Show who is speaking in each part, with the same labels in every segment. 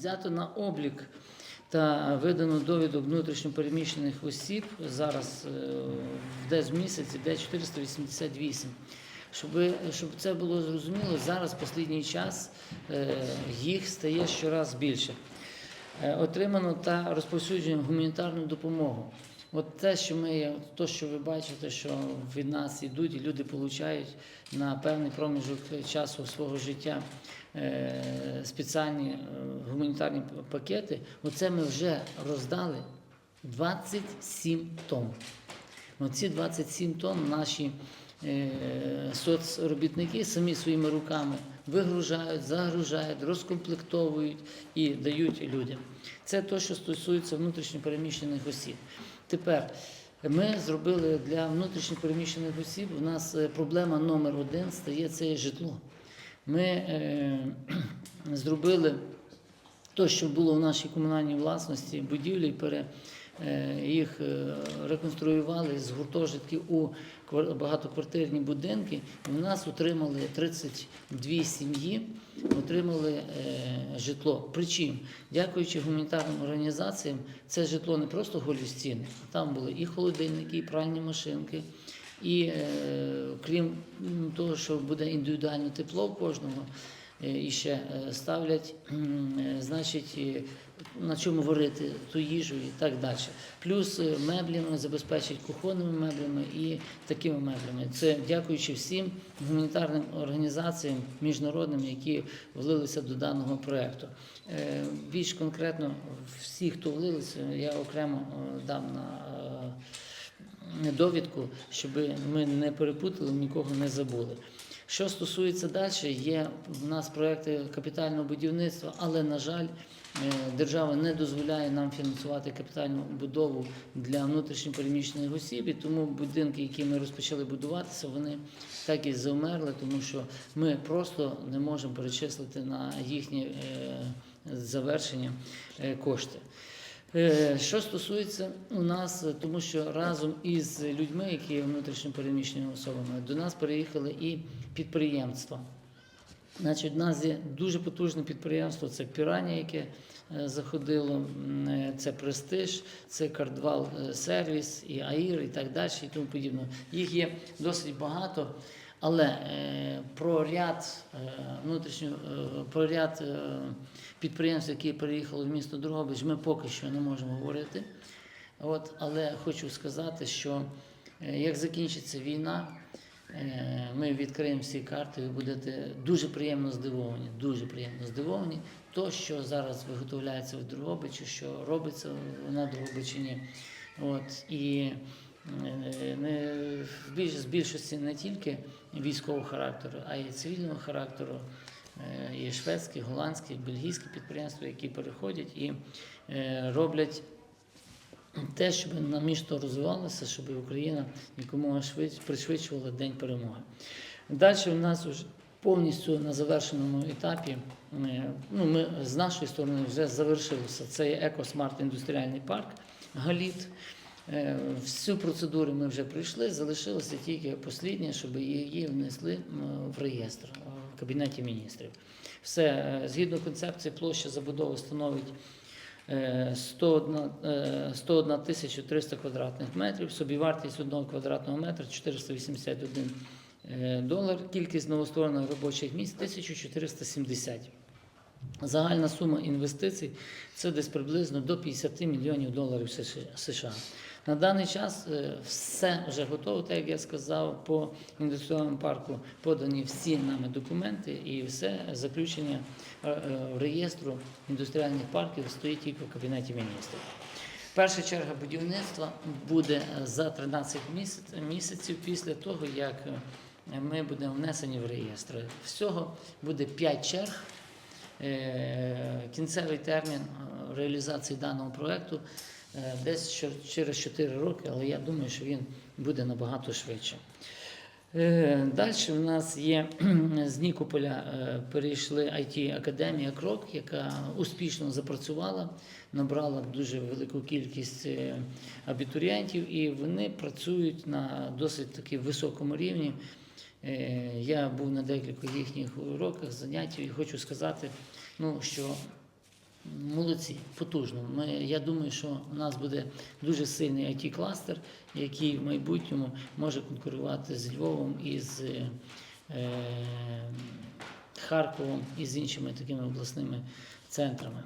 Speaker 1: Взято на облік та видано довідок внутрішньопереміщених осіб. Зараз е, десь в місяць іде 488. Щоб, щоб це було зрозуміло, зараз в останній час е, їх стає щораз більше. Е, Отримано та розповсюджено гуманітарну допомогу. От те, що ми, то, що ви бачите, що від нас йдуть, і люди отримують на певний проміжок часу свого життя е, спеціальні е, гуманітарні пакети, оце ми вже роздали 27 тонн. Оці 27 тонн наші е, соцробітники самі своїми руками вигружають, загружають, розкомплектовують і дають людям. Це те, що стосується внутрішньопереміщених осіб. Тепер ми зробили для внутрішньопереміщених осіб. У нас е, проблема номер один стає це житло. Ми е, зробили те, що було в нашій комунальній власності, будівлі, пере, їх е, реконструювали з гуртожитків у квар- багатоквартирні будинки. В нас отримали 32 сім'ї, отримали е, житло. Причому, дякуючи гуманітарним організаціям, це житло не просто голі стіни, там були і холодильники, і пральні машинки. І е, крім того, що буде індивідуальне тепло в кожного, е, і ще е, ставлять, е, значить, е, на чому варити ту їжу і так далі. Плюс е, меблями забезпечать кухонними меблями і такими меблями. Це дякуючи всім гуманітарним організаціям міжнародним, які влилися до даного проєкту. Е, Більш конкретно всі, хто влилися, я окремо е, дам на. довідку, щоб ми не перепутали, нікого не забули. Що стосується далі, є в нас проекти капітального будівництва, але, на жаль, е, держава не дозволяє нам фінансувати капітальну будову для внутрішньопереміщених осіб, і тому будинки, які ми розпочали будуватися, вони так і завмерли, тому що ми просто не можемо перечислити на їхнє е, завершення е, кошти. Е, Що стосується у нас, е, тому що разом із людьми, які є внутрішньо переміщеними особами, до нас переїхали і підприємства. Значить, у нас є дуже потужне підприємство, це Піранія, яке е, заходило, це Престиж, це Кардвал сервіс, і АІР, і так далі, і тому подібне. Їх є досить багато, але е, про ряд е, внутрішньо, е, про ряд підприємств, які переїхали в місто Дрогобич, ми поки що не можемо говорити. От, але хочу сказати, що як закінчиться війна, ми відкриємо всі карти, ви будете дуже приємно здивовані, дуже приємно здивовані. То, що зараз виготовляється в Дрогобичі, що робиться на Дрогобичині. От, і не, в більш, з більшості не тільки військового характеру, а й цивільного характеру. Е, Є шведські, голландські, бельгійські підприємства, які переходять і е, роблять те, щоб на місто розвивалося, щоб Україна якомога швидше пришвидшувала День перемоги. Далі у нас вже повністю на завершеному етапі, е, ну, ми з нашої сторони вже завершилося. Це є екосмарт індустріальний парк Галіт. Е, Всю процедуру ми вже пройшли, залишилося тільки посліднє, щоб її внесли в реєстр е, в Кабінеті міністрів. Все, е, згідно концепції, площа забудови становить е, 101, е, 101 тисячу 300 квадратних метрів, собівартість одного квадратного метра 481 е, долар, кількість новостворених робочих місць 1470. Загальна сума інвестицій це десь приблизно до 50 мільйонів доларів США. На даний час е, все вже готово, так як я сказав, по індустріальному парку подані всі нами документи і все заключення е, е, реєстру індустріальних парків стоїть тільки в Кабінеті міністрів. Перша черга будівництва буде за 13 місяців після того, як ми будемо внесені в реєстр. Всього буде 5 черг. Кінцевий термін реалізації даного проекту е, десь що- через 4 роки, але я думаю, що він буде набагато швидше. Далі в нас є з Нікополя е, перейшли it академія Крок, яка успішно запрацювала, набрала дуже велику кількість е, абітурієнтів, і вони працюють на досить таки високому рівні. Е, Я був на декількох їхніх уроках, заняттях і хочу сказати, ну, що Молодці, потужно. Ми, я думаю, що у нас буде дуже сильний it кластер який в майбутньому може конкурувати з Львовом і з е, Харковом і з іншими такими обласними центрами.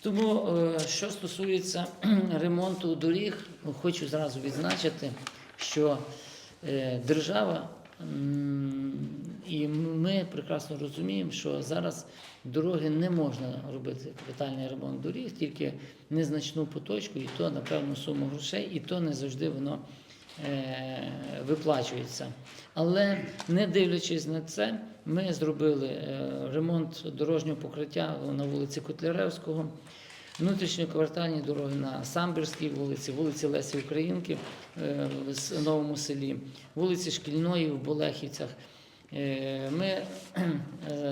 Speaker 1: Тому, е, що стосується ремонту доріг, хочу зразу відзначити, що е, держава м, і ми прекрасно розуміємо, що зараз дороги не можна робити капітальний ремонт доріг, тільки незначну поточку, і то на певну суму грошей, і то не завжди воно е, виплачується. Але не дивлячись на це, ми зробили е, ремонт дорожнього покриття на вулиці Котляревського, внутрішньоквартальні дороги на Самбірській вулиці, вулиці Лесі Українки е, в новому селі, вулиці Шкільної в Болехівцях. Е, Ми е,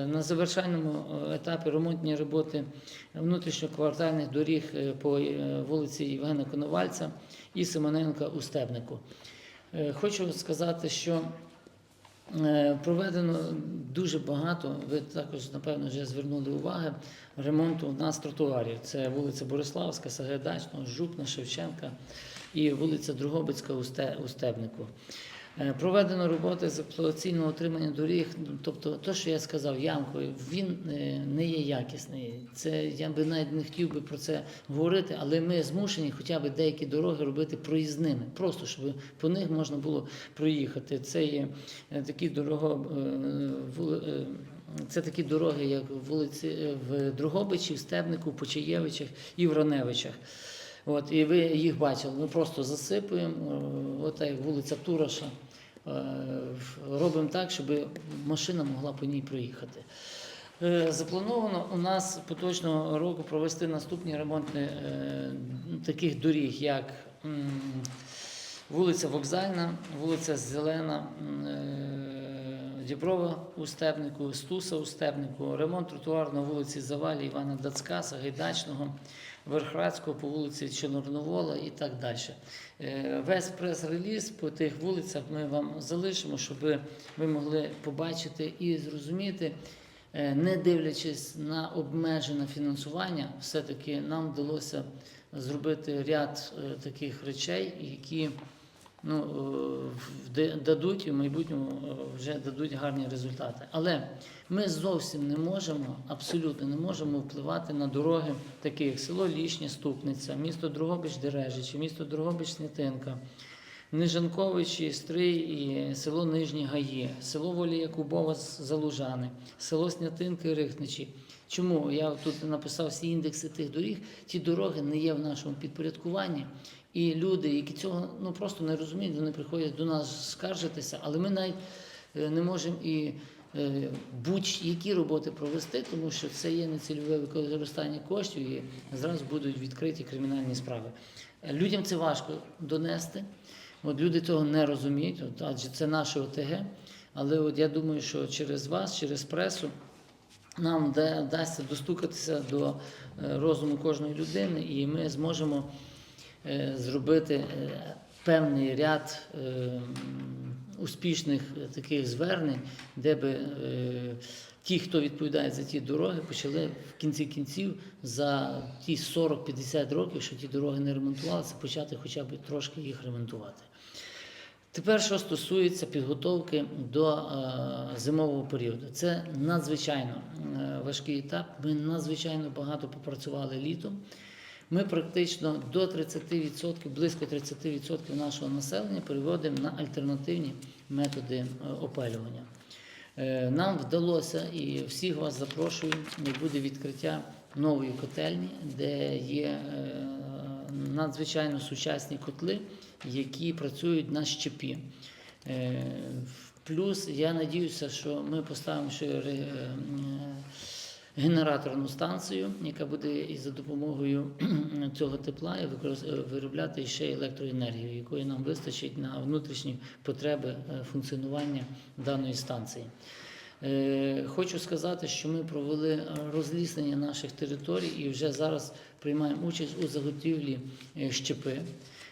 Speaker 1: на завершальному е, етапі ремонтні роботи внутрішньоквартальних доріг по вулиці Євгена Коновальця і Симоненка у Стебнику. Хочу сказати, що проведено дуже багато, ви також, напевно, вже звернули увагу, ремонту у нас тротуарів. Це вулиця Бориславська, Сагайдачного, Жупна, Шевченка і вулиця Другобицька у Стебнику. Е, Проведено роботи з експлуатаційного отримання доріг. Тобто, те, що я сказав, ямкою, він е, не є якісний. Це я би навіть не хотів би про це говорити, але ми змушені хоча б деякі дороги робити проїзними, просто щоб по них можна було проїхати. Це є е, такі дорого. е, Це такі дороги, як вулиці в Другобичі, в Стебнику, в Почаєвичах і в Раневичах. От, і ви їх бачили. Ми просто засипуємо, от як вулиця Тураша. Е, Робимо так, щоб машина могла по ній проїхати. Е, Заплановано у нас поточного року провести наступні ремонтні е, таких доріг, як вулиця Вокзальна, вулиця Зелена, Діброва у Стебнику, Стуса у Стебнику, ремонт тротуару на вулиці Завалі Івана Дацька, Сагайдачного, Верхрадського по вулиці Чорновола і так далі. Е, Весь прес-реліз по тих вулицях ми вам залишимо, щоб ви могли побачити і зрозуміти. Е, Не дивлячись на обмежене фінансування, все-таки нам вдалося зробити ряд е, таких речей, які ну, е, дадуть і в майбутньому е, вже дадуть гарні результати. Але ми зовсім не можемо, абсолютно не можемо впливати на дороги, такі як село Лішня, Ступниця, місто Дрогобич, Дережичі, місто Дрогобич, Снятинка. Нижанковичі, Стрий і село Нижні Гаї, село Волія Кубова Залужани, село Снятинки Рихничі. Чому я тут написав всі індекси тих доріг? Ті дороги не є в нашому підпорядкуванні. І люди, які цього ну просто не розуміють, вони приходять до нас скаржитися, але ми навіть е, не можемо і е, будь-які роботи провести, тому що це є нецільове використання коштів і зразу будуть відкриті кримінальні справи. Е, Людям це важко донести. От люди цього не розуміють, от, адже це наше ОТГ. Але от я думаю, що через вас, через пресу, нам вдасться достукатися до е, розуму кожної людини, і ми зможемо е, зробити е, певний ряд успішних таких звернень, де би ті, хто відповідає за ті дороги, почали в кінці кінців за ті 40-50 років, що ті дороги не ремонтувалися, почати хоча б трошки їх ремонтувати. Тепер, що стосується підготовки до е, зимового періоду, це надзвичайно е, важкий етап. Ми надзвичайно багато попрацювали літом. Ми практично до 30%, близько 30% нашого населення переводимо на альтернативні методи е, опалювання. Нам вдалося і всіх вас запрошую, буде відкриття нової котельні, де є надзвичайно сучасні котли, які працюють на щепі. Е, Плюс я надіюся, що ми поставимо ще е, генераторну станцію, яка буде і за допомогою цього тепла е, виробляти ще електроенергію, якої нам вистачить на внутрішні потреби функціонування даної станції. Е, Хочу сказати, що ми провели розліснення наших територій і вже зараз приймаємо участь у заготівлі е, щепи.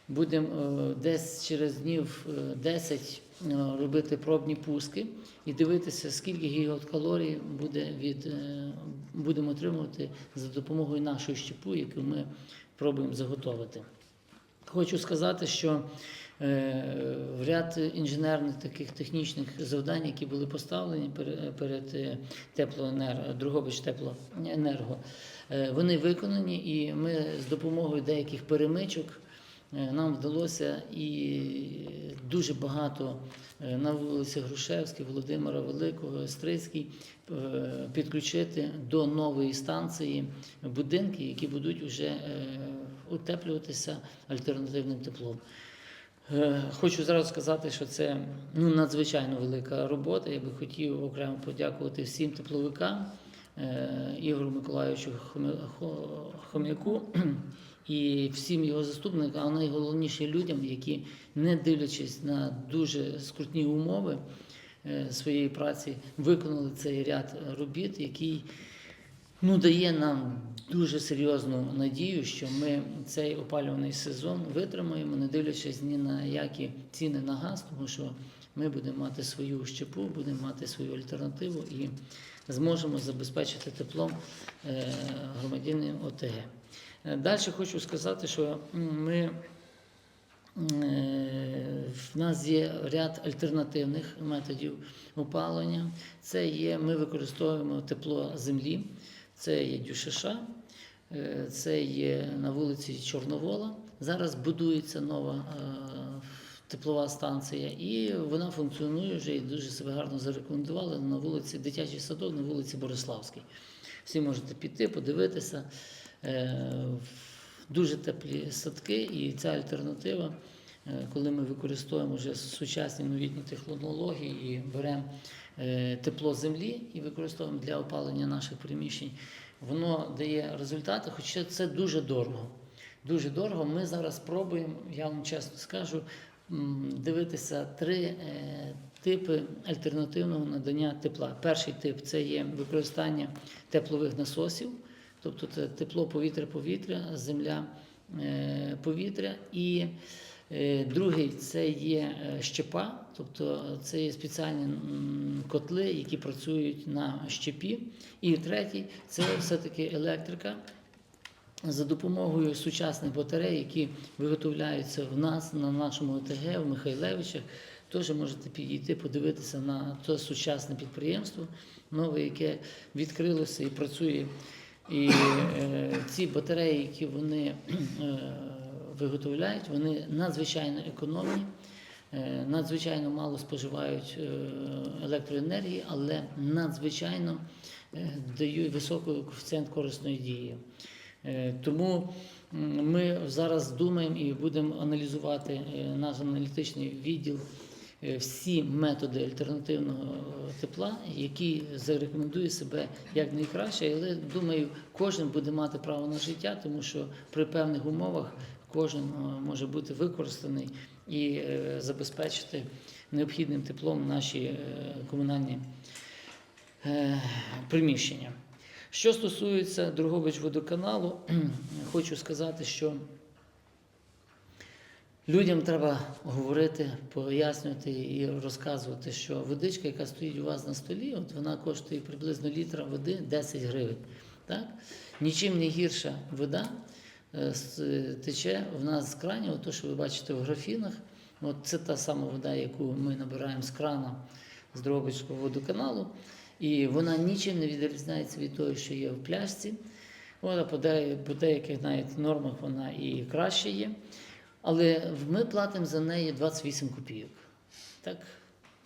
Speaker 1: Будемо е, десь через днів е, 10 е, робити пробні пуски і дивитися, скільки гігакалорій буде від, е, будемо отримувати за допомогою нашої щепу, яку ми пробуємо заготовити. Хочу сказати, що е, в ряд інженерних таких технічних завдань, які були поставлені пере- перед е, теплоенерго, Другобич теплоенерго, е, вони виконані, і ми з допомогою деяких перемичок е, нам вдалося і дуже багато е, на вулиці Грушевській, Володимира Великого, Стрийській е, підключити до нової станції будинки, які будуть вже е, утеплюватися альтернативним теплом. Е, Хочу зразу сказати, що це ну, надзвичайно велика робота. Я би хотів окремо подякувати всім тепловикам, е, Ігору Миколайовичу Хомя- Хом'яку і всім його заступникам, а найголовніше людям, які, не дивлячись на дуже скрутні умови е, своєї праці, виконали цей ряд робіт, який ну, дає нам дуже серйозну надію, що ми цей опалюваний сезон витримаємо, не дивлячись ні на які ціни на газ, тому що ми будемо мати свою щепу, будемо мати свою альтернативу і зможемо забезпечити теплом е, громадянин ОТГ. Е, Далі хочу сказати, що ми Е, В нас є ряд альтернативних методів опалення. Це є, ми використовуємо тепло землі, це є дюшиша, е, це є на вулиці Чорновола. Зараз будується нова е, теплова станція, і вона функціонує вже і дуже себе гарно зарекомендували на вулиці Дитячий садок, на вулиці Бориславській. Всі можете піти, подивитися. Е, Дуже теплі садки, і ця альтернатива, коли ми використовуємо вже сучасні новітні технології і беремо тепло землі і використовуємо для опалення наших приміщень, воно дає результати, хоча це дуже дорого. Дуже дорого. Ми зараз пробуємо, я вам чесно скажу, дивитися три е, типи альтернативного надання тепла. Перший тип це є використання теплових насосів, тобто це тепло повітря-повітря, земля е, повітря. І е, другий це є е, щепа, тобто це є спеціальні котли, які працюють на щепі. І третій це все-таки електрика за допомогою сучасних батарей, які виготовляються в нас на нашому ОТГ, в Михайлевичах. Теж можете підійти, подивитися на це сучасне підприємство, нове, яке відкрилося і працює. І е, ці батареї, які вони е, виготовляють, вони надзвичайно економні, е, надзвичайно мало споживають е, електроенергії, але надзвичайно е, дають високий коефіцієнт корисної дії. Тому ми зараз думаємо і будемо аналізувати наш аналітичний відділ всі методи альтернативного тепла, які зарекомендує себе як найкраще. Але думаю, кожен буде мати право на життя, тому що при певних умовах кожен е, може бути використаний і е, забезпечити необхідним теплом наші е, комунальні приміщення. Що стосується Другобич водоканалу, хочу сказати, що людям треба говорити, пояснювати і розказувати, що водичка, яка стоїть у вас на столі, от вона коштує приблизно літра води 10 гривень. Так? Нічим не гірша вода тече в нас з кранів, то, що ви бачите в графінах. От це та сама вода, яку ми набираємо з крана з Дрогобицького водоканалу. І вона нічим не відрізняється від того, що є в пляшці. Вона по деяких навіть нормах вона і краще є. Але ми платимо за неї 28 копійок. Так,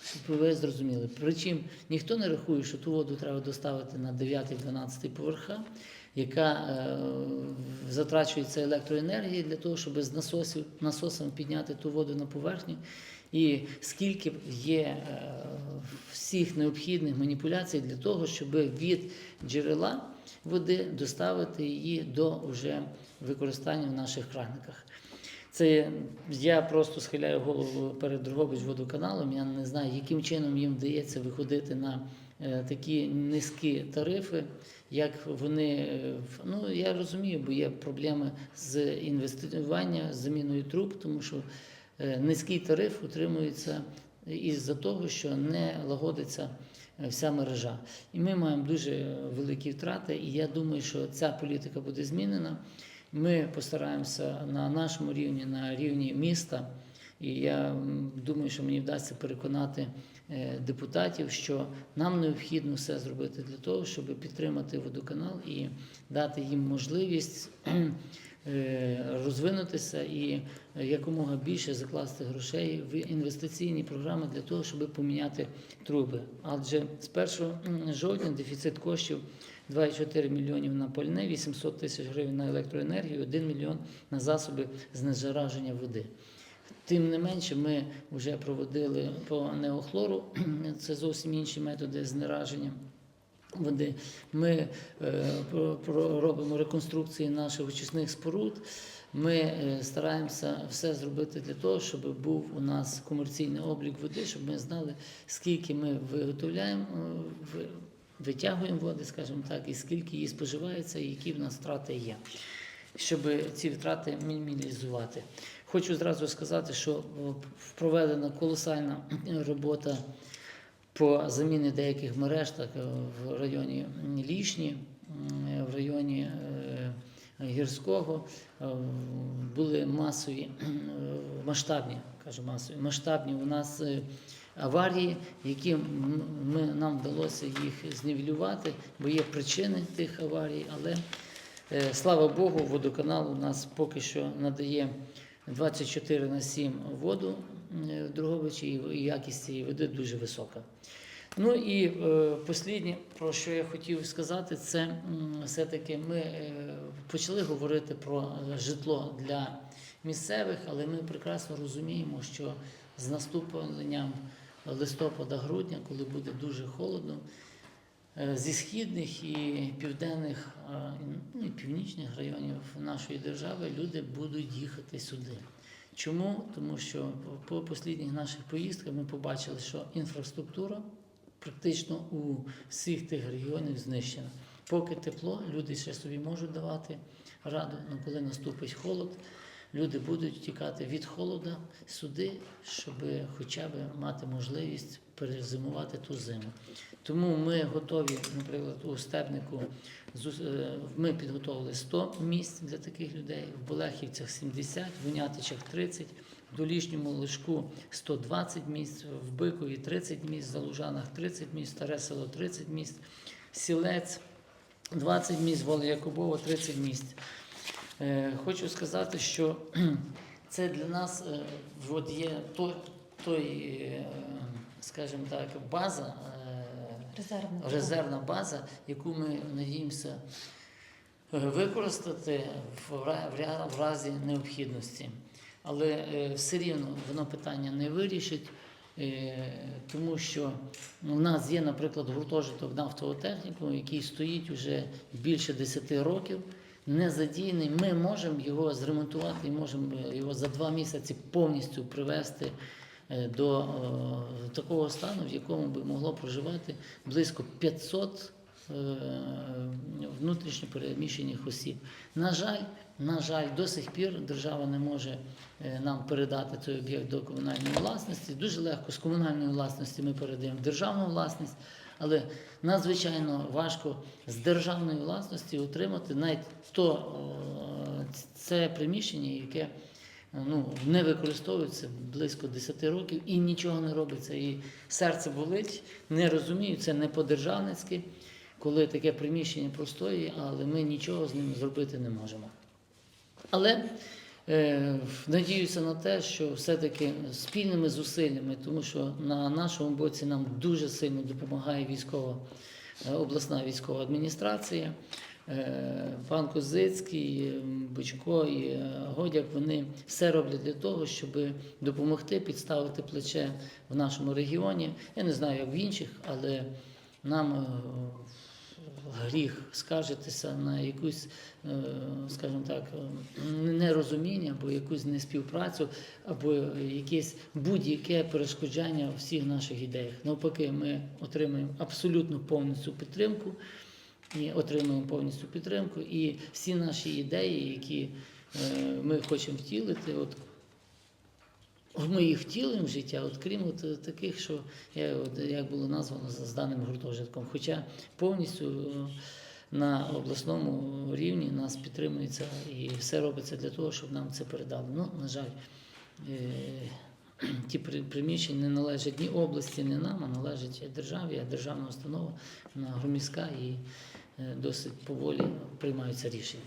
Speaker 1: щоб ви зрозуміли. Причому ніхто не рахує, що ту воду треба доставити на 9-12 поверха, яка е, затрачується електроенергії для того, щоб з насосів, насосом підняти ту воду на поверхню. І скільки є е, всіх необхідних маніпуляцій для того, щоб від джерела води доставити її до вже використання в наших краниках. Це я просто схиляю голову перед Дрогобич водоканалом. Я не знаю, яким чином їм вдається виходити на такі низькі тарифи, як вони е, ну я розумію, бо є проблеми з інвестування, з заміною труб, тому що е, низький тариф утримується із-за того, що не лагодиться е, вся мережа. І ми маємо дуже великі втрати, і я думаю, що ця політика буде змінена. Ми постараємося на нашому рівні, на рівні міста. І я думаю, що мені вдасться переконати е, депутатів, що нам необхідно все зробити для того, щоб підтримати водоканал і дати їм можливість е, розвинутися і е, якомога більше закласти грошей в інвестиційні програми для того, щоб поміняти труби. Адже з 1 жовтня дефіцит коштів 2,4 мільйонів на пальне, 800 тисяч гривень на електроенергію, 1 мільйон на засоби знезараження води. Тим не менше, ми вже проводили по неохлору, це зовсім інші методи знераження води. Ми е, робимо реконструкції наших очисних споруд. Ми е, стараємося все зробити для того, щоб був у нас комерційний облік води, щоб ми знали, скільки ми виготовляємо, е, витягуємо води, скажімо так, і скільки її споживається, і які в нас втрати є, щоб ці втрати мінімізувати. Хочу зразу сказати, що проведена колосальна робота по заміні деяких мереж, так е, в районі Лішні, в районі е, Гірського. Е, були масові е, масштабні, кажу масові, масштабні у нас е, аварії, які ми, нам вдалося їх знівелювати, бо є причини тих аварій, але е, слава Богу, водоканал у нас поки що надає 24 на 7 воду в Дрогобичі, і якість цієї води дуже висока. Ну і е, посліднє, про що я хотів сказати, це все-таки ми е, почали говорити про житло для місцевих, але ми прекрасно розуміємо, що з наступленням листопада-грудня, коли буде дуже холодно, зі східних і південних, е, ну, і північних районів нашої держави люди будуть їхати сюди. Чому? Тому що по послідніх наших поїздках ми побачили, що інфраструктура практично у всіх тих регіонах знищена. Поки тепло, люди ще собі можуть давати раду, але коли наступить холод, люди будуть тікати від холода сюди, щоб хоча б мати можливість перезимувати ту зиму. Тому ми готові, наприклад, у Стебнику е, ми підготовили 100 місць для таких людей, в Болехівцях 70, в Унятичах 30, в Долішньому Лишку 120 місць, в Бикові 30 місць, в Залужанах 30 місць, Старе село 30 місць, Сілець 20 місць, Воля Якубова 30 місць. Е, Хочу сказати, що це для нас е, от є той, той е, скажімо так, база,
Speaker 2: Резервна.
Speaker 1: резервна база, яку ми надіємося використати в в разі необхідності. Але все рівно воно питання не вирішить, тому що в нас є, наприклад, гуртожиток нафтового техніку, який стоїть вже більше 10 років. Не задіяний, ми можемо його зремонтувати і можемо його за два місяці повністю привести е, до е, такого стану, в якому би могло проживати близько 500 е, внутрішньо переміщених осіб. На жаль, на жаль, до сих пір держава не може е, нам передати цей об'єкт до комунальної власності. Дуже легко з комунальної власності ми передаємо державну власність, але надзвичайно важко з державної власності отримати навіть то е, це приміщення, яке ну, не використовується близько 10 років і нічого не робиться. І серце болить, не розумію, це не по-державницьки, коли таке приміщення простоює, але ми нічого з ним зробити не можемо. Але надіюся на те, що все-таки спільними зусиллями, тому що на нашому боці нам дуже сильно допомагає військова е, обласна військова адміністрація. Е, Пан Козицький, е, Бучко і е, Годяк вони все роблять для того, щоб допомогти підставити плече в нашому регіоні. Я не знаю, як в інших, але нам е, гріх скаржитися на якусь, е, скажімо так, е, нерозуміння або якусь неспівпрацю, або якесь будь-яке перешкоджання всіх наших ідеях. Навпаки, ми отримуємо абсолютно повністю підтримку і отримуємо повністю підтримку. І всі наші ідеї, які е, ми хочемо втілити, от От Ми їх втілюємо в життя, от крім от таких, що я, от, як було названо з даним гуртожитком. Хоча повністю е, на обласному рівні нас підтримується і все робиться для того, щоб нам це передали. Ну, на жаль, е, ті приміщення не належать ні області, ні нам, а належать державі, а державна установа, громіська і е, досить поволі приймаються рішення.